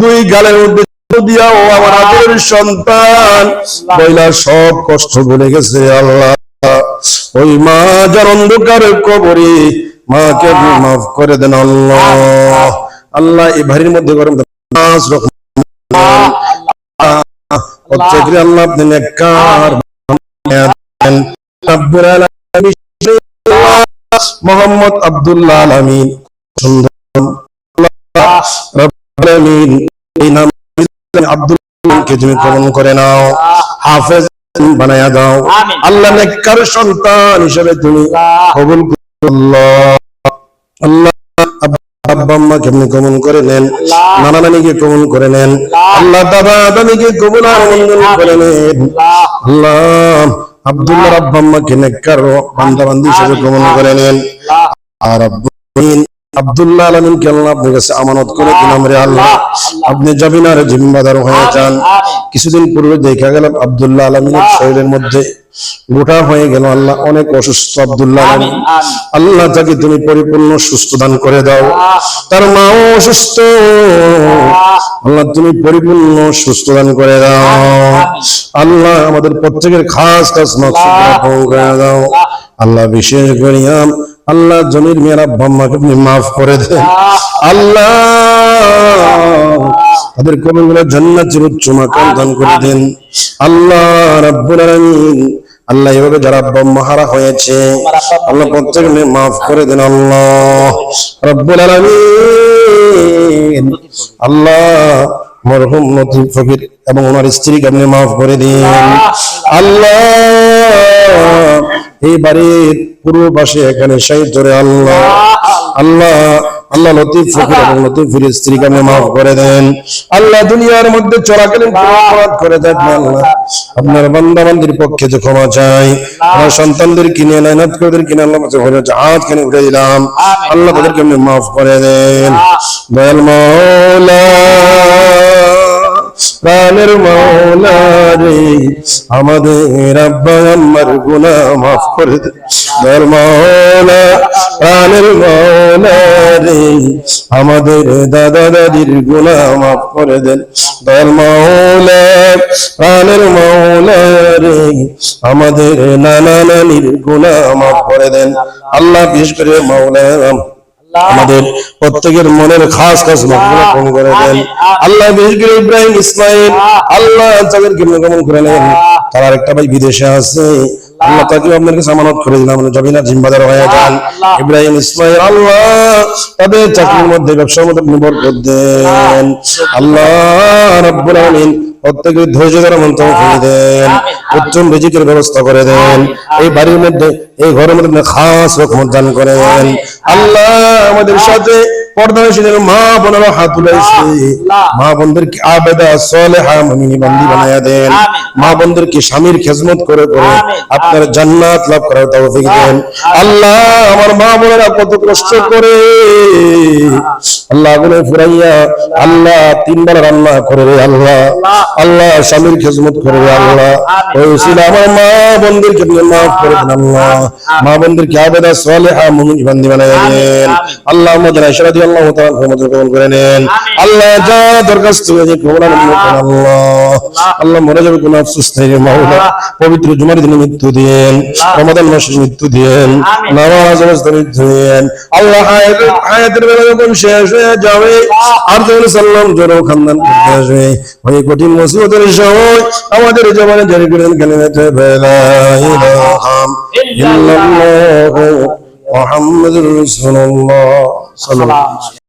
দুই গালের মধ্যে আমার সন্তান। বইলা সব কষ্ট ভুলে গেছে আল্লাহ। ওই মা যার অন্ধকার কবরে, মাকে মাফ করে দেন আল্লাহ। আল্লাহ এই বাড়ির মধ্যে গরম আল্লাহ আপনি নেককার। মোহাম্মদ আব্দুল্লাহ আলামিন। সুন্দর। সন্তান হিসেবে তুমি করো আব্বা নেন কবুল করে নেন আল্লাহ আব্দুল্লাহ আব্বা আম্মাকে হিসেবে কবুল করে নেন আর আব্বুল আব্দুল্লাহ আলমিনকে আল্লাহ আপনার কাছে আমানত করে দিলাম রে আল্লাহ। আপনি জমিনার জিম্মাদার হয়ে যান। কিছুদিন পূর্বে দেখা গেল আব্দুল্লাহ আলমিনের শরীরের মধ্যে গোটা হয়ে গেল আল্লাহ অনেক অসুস্থ আব্দুল্লাহ আলমিন। আল্লাহ তাকে তুমি পরিপূর্ণ সুস্থ দান করে দাও। তার মাও অসুস্থ। আল্লাহ। তুমি পরিপূর্ণ সুস্থ দান করে দাও। আল্লাহ আমাদের প্রত্যেকের খাস খাস করে দাও। আল্লাহ। বিশেষ করিয়াম আল্লাহ জমির মেয়েরা বাম্মাকে আপনি মাফ করে দেন। আল্লাহ তাদের কবরগুলো জান্নাতের উচ্চ মাকাম দান করে দেন। আল্লাহ রাব্বুল আলামিন, আল্লাহ এভাবে যারা আব্বা হারা হয়েছে, আল্লাহ প্রত্যেকে মাফ করে দেন। আল্লাহ রব্বুল আলামিন, আল্লাহ মরহুম লতিফ ফকির এবং ওনার স্ত্রীকে আপনি মাফ করে দিন। আল্লাহ এই বাড়ির পূর্ব পাশে এখানে শাহিদ ধরে আল্লাহ। আল্লাহ আল্লাহ লতিফ ফকির এবং লতিফের স্ত্রীকে আপনি মাফ করে দেন। আল্লাহ দুনিয়ার মধ্যে চলাকালীন অপরাধ করে থাকলে আল্লাহ। আপনার বান্দা বান্দির পক্ষে যে ক্ষমা চাই আমার সন্তানদের কিনে নাইনাত করে কিনে আল্লাহ কাছে হয়ে জাহাজ কিনে উঠে দিলাম। আল্লাহ তাদেরকে আপনি মাফ করে দেন। দয়াল মাওলা আমাদের আব্বা আম্মার করে দে। দয়াল মাওলা প্রাণের আমাদের দাদা দাদির গুনাহ মাফ করে দেন দয়াল মাওলা প্রাণের রে, আমাদের নানা নানির গুনাহ মাফ করে দেন। আল্লাহ বিশেষ করে মাওলা আমাদের প্রত্যেকের মনের খাস খাস মাকবুল করে দেন। আল্লাহ করে ইব্রাহিম ইসমাইল আল্লাহ। তাদেরকে কবুল করে নেন। তার আরেকটা ভাই বিদেশে আছে। আল্লাহ। তাকে আপনার কাছে আমানত করে দিলাম। জমিনা জিম্বাদার হয়ে যান। ইব্রাহিম ইসমাইল আল্লাহ। তাদের চাকরির মধ্যে ব্যবসার মধ্যে আপনি বরকত দেন। আল্লাহ। রাব্বুল আলামিন প্রত্যেকের ধৈর্য ধরা মন্ত্র করে দেন। উত্তম রিজিকের ব্যবস্থা করে দেন। এই বাড়ির মধ্যে এই ঘরের মধ্যে খাস রকম দান করেন। আল্লাহ আমাদের সাথে পর্দাশীলের মা বোনেরা হাত মা বোনদেরকে আবেদা সলেহা মুমিনি বান্দি বানায়া দেন। মা বোনদেরকে স্বামীর খেজমত করে করে আপনার জান্নাত লাভ করার তৌফিক দেন আল্লাহ। আমার মা বোনেরা কত কষ্ট করে। আল্লাহ আগুনে ফুরাইয়া আল্লাহ তিনবার রান্না করে রে আল্লাহ। আল্লাহ। স্বামীর খেজমত করে রে আল্লাহ। ওই ছিল আমার মা বোনদেরকে আপনি মাফ করে দেন আল্লাহ। মা বোনদেরকে আবেদা সলেহা মুমিনি বান্দি বানায়া দেন আল্লাহ আমাদের আয়সা রাদিয়াল্লাহু তাআলা ক্ষমতা কবুল করে নেন। আল্লাহ যা দরখাস্ত হয়েছে কবুল আল্লাহ। আল্লাহ। মরে যাবে আফসোস নেই রে মাওলা পবিত্র জুমার দিনে মৃত্যু দিয়েন রমাদান মাসে মৃত্যু দিয়েন নামাজ অবস্থা মৃত্যু দিয়েন। আল্লাহ হায়াতের বেলা যখন শেষ হয়ে যাবে আর যখন সাল্লাম জোর খানদান করতে আসবে। ওই কঠিন মুসিবতের সময় আমাদের জমানে জারি করে দেন কালিমাতে লা ইলাহা ইল্লাল্লাহ মুহাম্মাদুর রাসূলুল্লাহ সাল্লাল্লাহু